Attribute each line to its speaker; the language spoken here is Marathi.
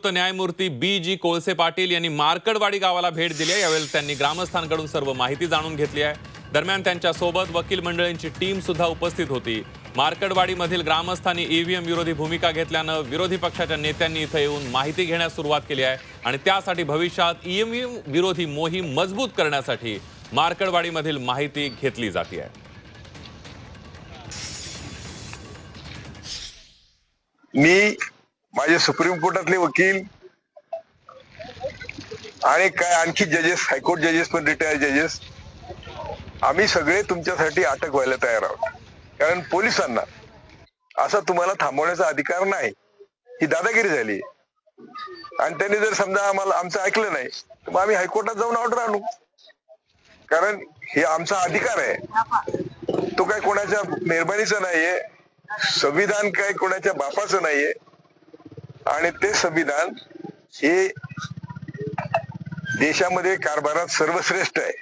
Speaker 1: निवृत्त न्यायमूर्ती बी जी कोळसे पाटील यांनी मार्कडवाडी गावाला भेट दिली आहे. यावेळी त्यांनी ग्रामस्थांकडून सर्व माहिती जाणून घेतली आहे. दरम्यान त्यांच्यासोबत वकील मंडळींची टीम सुद्धा उपस्थित होती. मार्कडवाडीमधील ग्रामस्थांनी ईव्हीएम विरोधी भूमिका घेतल्यानं विरोधी पक्षाच्या नेत्यांनी इथं येऊन माहिती घेण्यास सुरुवात केली आहे. आणि त्यासाठी भविष्यात ईव्हीएम विरोधी मोहीम मजबूत करण्यासाठी मार्कडवाडीमधील माहिती घेतली जाते आहे.
Speaker 2: मी माझे सुप्रीम कोर्टातले वकील आणि काय आणखी जजेस हायकोर्ट जजेस पण रिटायर जजेस आम्ही सगळे तुमच्यासाठी अटक व्हायला तयार आहोत. कारण पोलिसांना असा तुम्हाला थांबवण्याचा अधिकार नाही. ही दादागिरी झाली. आणि त्यांनी जर समजा आम्हाला आमचं ऐकलं नाही तर मग आम्ही हायकोर्टात जाऊन ऑर्डर आणू. कारण हे आमचा अधिकार आहे. तो काय कोणाच्या मेहरबानीचा नाहीये. संविधान काय कोणाच्या बापाचं नाहीये. आणि ते संविधान हे देशामध्ये कारभारात सर्वश्रेष्ठ आहे.